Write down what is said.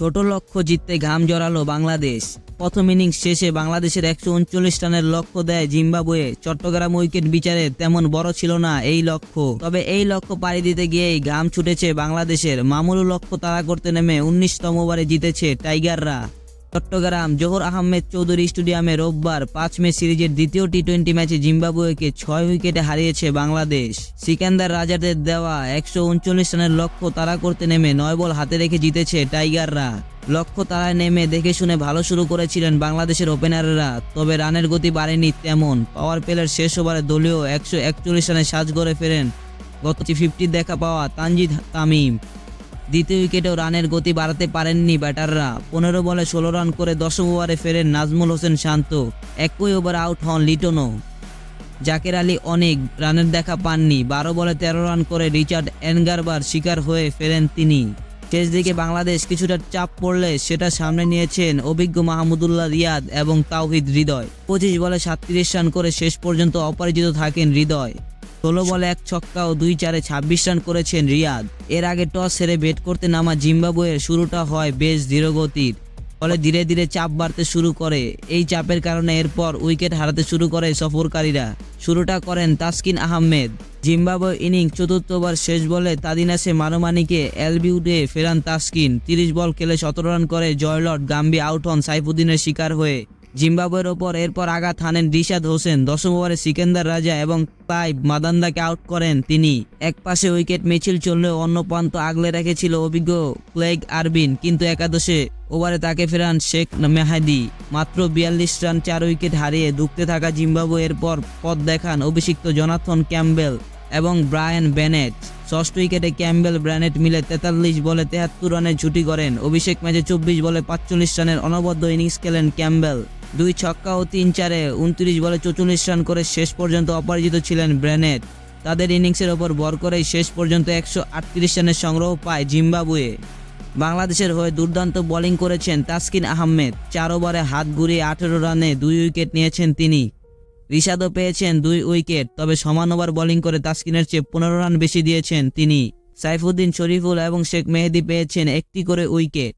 ছোট লক্ষ্য জিততে ঘাম জড়ালো বাংলাদেশ। প্রথম ইনিংস শেষে বাংলাদেশের একশো উনচল্লিশ রানের লক্ষ্য দেয় জিম্বাবুয়ে। চট্টগ্রাম উইকেট বিচারে তেমন বড় ছিল না এই লক্ষ্য। তবে এই লক্ষ্য পাড়ি দিতে গিয়েই ঘাম ছুটেছে বাংলাদেশের। মামুলু লক্ষ্য তাড়া করতে নেমে উনিশতম ওভারে জিতেছে টাইগাররা। চট্টগ্রাম, জোহর আহমেদ চৌধুরী স্টেডিয়ামে রোববার পাঁচ মে সিরিজের দ্বিতীয় টি টোয়েন্টি ম্যাচে জিম্বাবুয়েকে ছয় উইকেটে হারিয়েছে বাংলাদেশ। সিকান্দার রাজাদের দেওয়া একশো উনচল্লিশ রানের লক্ষ্য তাড়া করতে নেমে নয় বল হাতে রেখে জিতেছে টাইগাররা। লক্ষ্য তারায় নেমে দেখে শুনে ভালো শুরু করেছিলেন বাংলাদেশের ওপেনাররা, তবে রানের গতি বাড়েনি তেমন। পাওয়ার প্লের শেষ ওভারে দলীয় একশো একচল্লিশ রানে সাজ করে ফেরেন গত ফিফটি দেখা পাওয়া তানজিদ তামিম। দ্বিতীয় উইকেটেও রানের গতি বাড়াতে পারেননি ব্যাটাররা। পনেরো বলে ষোলো রান করে দশম ওভারে ফেরেন নাজমুল হোসেন শান্ত। একই ওভার আউট হন লিটনও। জাকের আলী অনেক রানের দেখা পাননি। বারো বলে তেরো রান করে রিচার্ড এনগারবার শিকার হয়ে ফেরেন তিনি। শেষ দিকে বাংলাদেশ কিছুটা চাপ পড়লে সেটা সামনে নিয়েছেন অভিজ্ঞ মাহমুদুল্লাহ রিয়াদ এবং তাওহিদ হৃদয়। পঁচিশ বলে সাতত্রিশ রান করে শেষ পর্যন্ত অপরাজিত থাকেন হৃদয়। ষোলো বলে এক ছক্কা ও দুই চারে ছাব্বিশ রান করেছেন রিয়াদ। এর আগে টস হেরে ব্যাট করতে নামা জিম্বাবুয়ের শুরুটা হয় বেশ ধীরগতির, ফলে ধীরে ধীরে চাপ বাড়তে শুরু করে। এই চাপের কারণে এরপর উইকেট হারাতে শুরু করে সফরকারীরা। শুরুটা করেন তাসকিন আহমেদ। জিম্বাবুয়ে ইনিংস চতুর্থবার শেষ বলে তাদিনাসে মানোমানিকে এলবিউডে ফেরান তাসকিন। তিরিশ বল খেলে সতেরো রান করে জয়লট গাম্বি আউট হন সাইফুদ্দিনের শিকার হয়ে। জিম্বাবুয়ের ওপর এরপর আঘাত হানেন রিশাদ হোসেন। দশম ওভারে সিকেন্দার রাজা এবং ক্লাইভ মাদান্দাকে আউট করেন তিনি। এক পাশে উইকেট মিছিল চললেও অন্য প্রান্ত আগলে রেখেছিল অভিজ্ঞ ক্লেগ আরবিন, কিন্তু একাদশে ওভারে তাকে ফেরান শেখ মেহাদি। মাত্র বিয়াল্লিশ রান, চার উইকেট হারিয়ে ধুঁকতে থাকা জিম্বাবুয়ের পর পথ দেখান অভিষিক্ত জনাথন ক্যাম্বেল এবং ব্রায়ান বেনেট। ষষ্ঠ উইকেটে ক্যাম্বেল ব্র্যানেট মিলে তেতাল্লিশ বলে তেহাত্তর রানের ছুটি করেন। অভিষেক ম্যাচে চব্বিশ বলে পাঁচচল্লিশ রানের অনবদ্য ইনিংস খেলেন ক্যাম্বেল দুই ছক্কা ও তিন চারে উনত্রিশ বলে চৌচল্লিশ রান করে শেষ পর্যন্ত অপরাজিত ছিলেন ব্র্যানেট তাদের ইনিংসের ওপর ভর করেই শেষ পর্যন্ত একশো আটত্রিশ রানের সংগ্রহ পায় জিম্বাবুয়ে। বাংলাদেশের হয়ে দুর্দান্ত বোলিং করেছেন তাসকিন আহমেদ। চার ওভারে হাত ঘুরিয়ে আঠেরো রানে দুই উইকেট নিয়েছেন তিনি। রিশাদও পেয়েছেন দুই উইকেট, তবে সমান ওভার বোলিং করে তাসকিনের চেয়ে পনেরো রান বেশি দিয়েছেন তিনি। সাইফুদ্দিন শরীফুল এবং শেখ মেহেদি পেয়েছেন একটি করে উইকেট।